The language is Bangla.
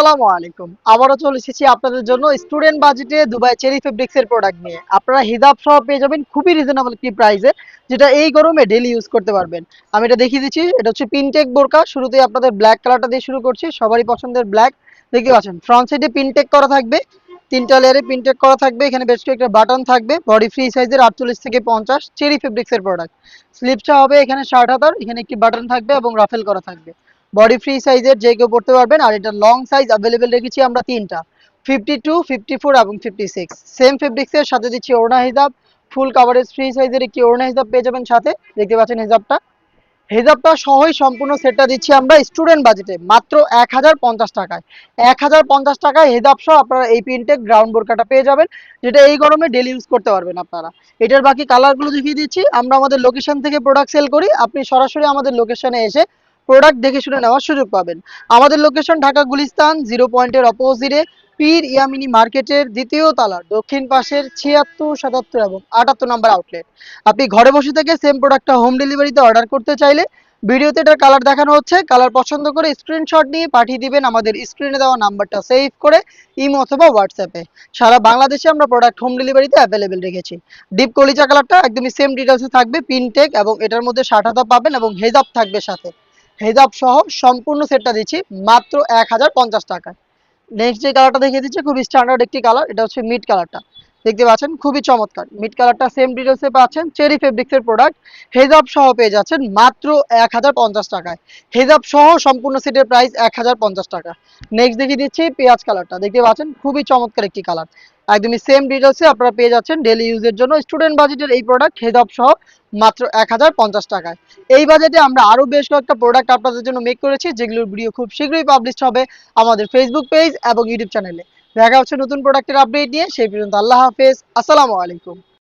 আসসালামু আলাইকুম। আবারও চলে এসেছি আপনাদের জন্য স্টুডেন্ট বাজেটে দুবাই চেরি ফেব্রিক্স এর প্রোডাক্ট নিয়ে। আপনারা হিজাব সহ পেয়ে যাবেন খুবই রিজনেবল একটি প্রাইসে যেটা এই গরমে ডেলি ইউজ করতে পারবেন। আমি এটা দেখিয়ে দিচ্ছি, এটা হচ্ছে পিনটেক বোরকা। শুরুতেই আপনাদের ব্ল্যাক কালারটা দিয়ে শুরু করছি, সবারই পছন্দের ব্ল্যাক দেখতে পাচ্ছেন ফ্রন্ট সাইডে পিনটেক করা থাকবে, তিনটা লেয়ারে পিনটেক করা থাকবে, এখানে বেশ কয়েকটা বাটন থাকবে বডি ফ্রি সাইজের আটচল্লিশ থেকে পঞ্চাশ, চেরি ফেব্রিক্স এর প্রোডাক্ট স্লিপসটা হবে এখানে ষাট হাতার, এখানে একটি বাটন থাকবে এবং রাফেল করা থাকবে। বডি ফ্রি সাইজের যে কেউ পড়তে পারবেন, আর এটা লং সাইজ অ্যাভেলেবেল রেখেছি আমরা তিনটা। ফিফটি টু ফিফটি ফোর এবং ফিফটি সিক্স সেম ফেব্রিক্সের সাথে দিচ্ছি ওড়না হিজাব। ফুল কাভারেজ ফ্রি সাইজের একটি ওড়না হিজাব পেয়ে যাবেন সাথে। দেখতে পাচ্ছেন হিজাবটা। হিজাবটা সহই সম্পূর্ণ সেটটা দিচ্ছি আমরা স্টুডেন্ট বাজেটে মাত্র এক হাজার পঞ্চাশ টাকায়। এক হাজার পঞ্চাশ টাকায় হিজাব সহ আপনারা এই প্রিন্টেক গ্রাউন্ড বোরকাটা পেয়ে যাবেন, যেটা এই গরমে ডেলি ইউজ করতে পারবেন আপনারা। এটার বাকি কালারগুলো দেখিয়ে দিচ্ছি। আমরা আমাদের লোকেশন থেকে প্রোডাক্ট সেল করি। আপনি সরাসরি আমাদের লোকেশনে এসে প্রোডাক্ট দেখে শুনে নেওয়ার সুযোগ পাবেন। আমাদের লোকেশন ঢাকা গুলিস্তান জিরো পয়েন্টের অপোজিটে পীর ইয়ামিনী মার্কেটের দ্বিতীয় তলার দক্ষিণ পাশের ছিয়াত্তর, সাতাত্তর এবং আটাত্তর নাম্বার আউটলেট আপনি ঘরে বসে থেকে সেম প্রোডাক্টটা হোম ডেলিভারিতে অর্ডার করতে চাইলে ভিডিওতে এটার কালার দেখানো হচ্ছে কালার পছন্দ করে স্ক্রিনশট নিয়ে পাঠিয়ে দিবেন, আমাদের স্ক্রিনে দেওয়া নাম্বারটা সেভ করে ইমো অথবা হোয়াটসঅ্যাপে সারা বাংলাদেশে আমরা প্রোডাক্ট হোম ডেলিভারিতে অ্যাভেলেবেল রেখেছি। ডিপ কলিচা কালারটা একদমই সেম ডিটেলসে থাকবে পিনটেক এবং এটার মধ্যে হাতা পাবেন এবং হেজাব থাকবে সাথে। হেজাব সহ সম্পূর্ণ সেটটা দিচ্ছি, মাত্র এক হাজার পঞ্চাশ টাকায়। নেক্সট যে কালারটা দেখিয়ে দিচ্ছে, খুবই স্ট্যান্ডার্ড একটি কালার এটা হচ্ছে মিড কালারটা দেখতে পাচ্ছেন, খুবই চমৎকার। মিড কালারটা সেম ডিটেলসে পাচ্ছেন চেরি ফেব্রিক্সের প্রোডাক্ট হেজাব সহ পেয়ে যাচ্ছেন, মাত্র এক হাজার পঞ্চাশ টাকায়। হেজাব সহ সম্পূর্ণ সেটের প্রাইস এক হাজার পঞ্চাশ টাকা। নেক্সট দেখিয়ে দিচ্ছি, পেঁয়াজ কালারটা দেখতে পাচ্ছেন, খুবই চমৎকার একটি কালার একদমই সেম ডিটেলসে আপনারা পেয়ে যাচ্ছেন ডেলি ইউজের জন্য স্টুডেন্ট বাজেটের এই প্রোডাক্ট হেড অফ সহ মাত্র এক হাজার পঞ্চাশ টাকায়। এই বাজেটে আমরা আরও বেশ কয়েকটা প্রোডাক্ট আপনাদের জন্য মেক করেছি, যেগুলোর ভিডিও খুব শীঘ্রই পাবলিশ হবে আমাদের ফেসবুক পেজ এবং ইউটিউব চ্যানেলে দেখা হচ্ছে নতুন প্রোডাক্টের আপডেট নিয়ে, সেই পর্যন্ত আল্লাহ হাফেজ, আসসালামু আলাইকুম।